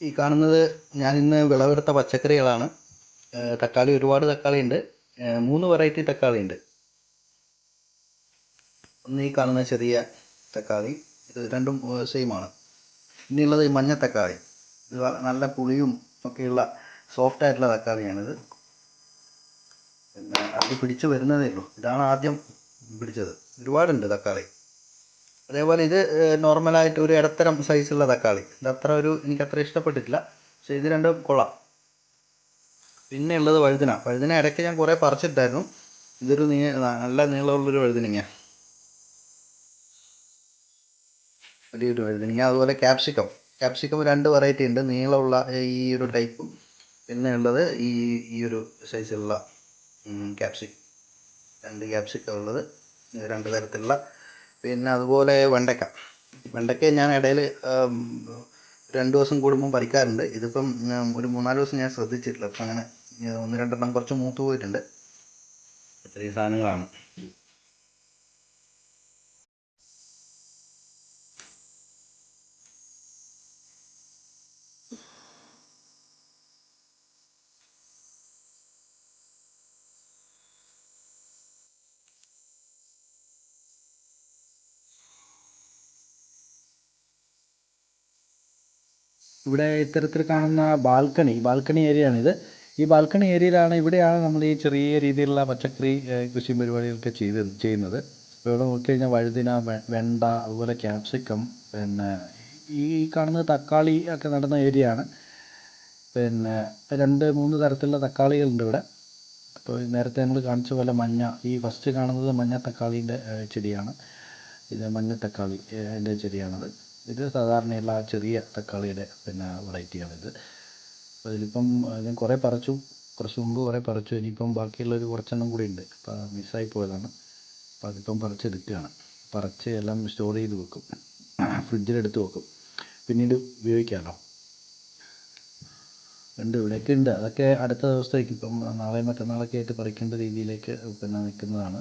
ഈ കാണുന്നത് ഞാൻ ഇന്ന് വിളവെടുത്ത പച്ചക്കറികളാണ്. തക്കാളി ഒരുപാട് തക്കാളി ഉണ്ട് മൂന്ന് വെറൈറ്റി തക്കാളി ഉണ്ട് ഒന്ന് ഈ കാണുന്ന ചെറിയ തക്കാളി. ഇത് രണ്ടും സെയിമാണ് ആണ്. ഇനിയുള്ളത് ഈ മഞ്ഞ തക്കാളി. ഇത് നല്ല പുളിയും ഒക്കെയുള്ള സോഫ്റ്റ് ആയിട്ടുള്ള തക്കാളിയാണിത്. പിന്നെ അത് പിടിച്ച് വരുന്നതേ ഉള്ളൂ. ഇതാണ് ആദ്യം പിടിച്ചത്. ഒരുപാടുണ്ട് തക്കാളി. അതേപോലെ ഇത് നോർമലായിട്ട് ഒരു ഇടത്തരം സൈസുള്ള തക്കാളി. ഇത് അത്ര ഒരു എനിക്ക് അത്ര ഇഷ്ടപ്പെട്ടിട്ടില്ല. പക്ഷെ ഇത് രണ്ടും കൊള്ളാം. പിന്നെ ഉള്ളത് വഴുതന. വഴുതന ഇടയ്ക്ക് ഞാൻ കുറേ പറിച്ചിട്ടായിരുന്നു. ഇതൊരു നീ നല്ല നീളമുള്ളൊരു വഴുതനങ്ങ. വലിയൊരു വഴുതനങ്ങ. അതുപോലെ ക്യാപ്സിക്കം ക്യാപ്സിക്കം രണ്ട് വെറൈറ്റി ഉണ്ട്. നീളമുള്ള ഈ ഒരു ടൈപ്പും പിന്നെ ഉള്ളത് ഈ ഈ ഒരു സൈസിലുള്ള ക്യാപ്സിക്കം രണ്ട് ക്യാപ്സിക്കം ഉള്ളത്. രണ്ട് തരത്തിലുള്ള പിന്നെ അതുപോലെ വെണ്ടയ്ക്ക. വെണ്ടയ്ക്ക ഞാൻ ഇടയിൽ രണ്ട് ദിവസം കൂടുമ്പം പറിക്കാറുണ്ട്. ഇതിപ്പം ഒരു മൂന്നാൽ ദിവസം ഞാൻ ശ്രദ്ധിച്ചിട്ടില്ല. അപ്പം അങ്ങനെ ഒന്ന് രണ്ടെണ്ണം കുറച്ച് മൂത്ത് പോയിട്ടുണ്ട്. ഇത്രയും സാധനങ്ങളാണ്. ഇവിടെ ഇത്തരത്തിൽ കാണുന്ന ബാൽക്കണി ബാൽക്കണി ഏരിയ ആണിത് ഈ ബാൽക്കണി ഏരിയയിലാണ് ഇവിടെയാണ് നമ്മൾ ഈ ചെറിയ രീതിയിലുള്ള പച്ചക്കറി കൃഷി പരിപാടികളൊക്കെ ചെയ്ത് ചെയ്യുന്നത്. ഇപ്പോൾ ഇവിടെ നോക്കിക്കഴിഞ്ഞാൽ വഴുതിന വെണ്ട അതുപോലെ ക്യാപ്സിക്കം പിന്നെ ഈ കാണുന്നത് തക്കാളി ഒക്കെ നടുന്ന ഏരിയ ആണ് പിന്നെ രണ്ട് മൂന്ന് തരത്തിലുള്ള തക്കാളികളുണ്ട് ഇവിടെ. അപ്പോൾ നേരത്തെ നമ്മൾ കാണിച്ച പോലെ മഞ്ഞ ഈ ഫസ്റ്റ് കാണുന്നത് മഞ്ഞ തക്കാളീന്റെ ചെടിയാണ്. ഇത് മഞ്ഞ തക്കാളി എന്റെ ചെടിയാണത്. ഇത് സാധാരണയുള്ള ചെറിയ തക്കാളിയുടെ പിന്നെ വെറൈറ്റിയാണിത് അപ്പോൾ ഇതിലിപ്പം ഞാൻ കുറേ പറിച്ചു. കുറച്ച് മുമ്പ് കുറേ പറിച്ചു. ഇനിയിപ്പം ബാക്കിയുള്ളൊരു കുറച്ചെണ്ണം കൂടി ഉണ്ട്. അപ്പോൾ മിസ്സായി പോയതാണ്. അപ്പോൾ അതിപ്പം പറിച്ചെടുക്കുകയാണ്. പറിച്ച് എല്ലാം സ്റ്റോർ ചെയ്ത് വെക്കും. ഫ്രിഡ്ജിലെടുത്ത് വെക്കും. പിന്നീട് ഉപയോഗിക്കാമല്ലോ. ഉണ്ട് ഇവിടെയൊക്കെ ഉണ്ട്. അതൊക്കെ അടുത്ത ദിവസത്തേക്ക് ഇപ്പം നാളെ മറ്റന്നാളൊക്കെ ആയിട്ട് പറിക്കേണ്ട രീതിയിലേക്ക് പിന്നെ നിൽക്കുന്നതാണ്.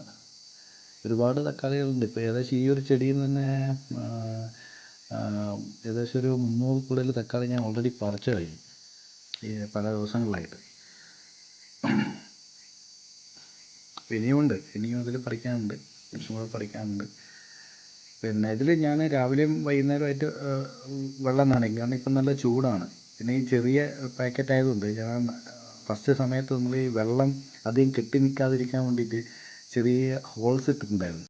ഒരുപാട് തക്കാളികളുണ്ട്. ഇപ്പോൾ ഏകദേശം ഈ ഒരു ചെടിയിൽ നിന്ന് തന്നെ ഏകദേശം ഒരു മുന്നൂറ് കൂടുതൽ തക്കാളി ഞാൻ ഓൾറെഡി പറിച്ചു കഴിഞ്ഞു. ഈ പല ദിവസങ്ങളിലായിട്ട് ഇനിയുമുണ്ട് ഇനിയും അതിൽ പറിക്കാനുണ്ട്. കുറച്ചും കൂടെ പറിക്കാനുണ്ട്. പിന്നെ ഇതിൽ ഞാൻ രാവിലെയും വൈകുന്നേരമായിട്ട് വെള്ളം നനയ്ക്കും കാരണം ഇപ്പം നല്ല ചൂടാണ്. പിന്നെ ഈ ചെറിയ പാക്കറ്റ് ആയതുകൊണ്ട് ഞാൻ ഫസ്റ്റ് സമയത്ത് നമ്മൾ ഈ വെള്ളം അധികം കെട്ടി നിൽക്കാതിരിക്കാൻ വേണ്ടിയിട്ട് ചെറിയ ഹോൾസ് ഇട്ടിട്ടുണ്ടായിരുന്നു.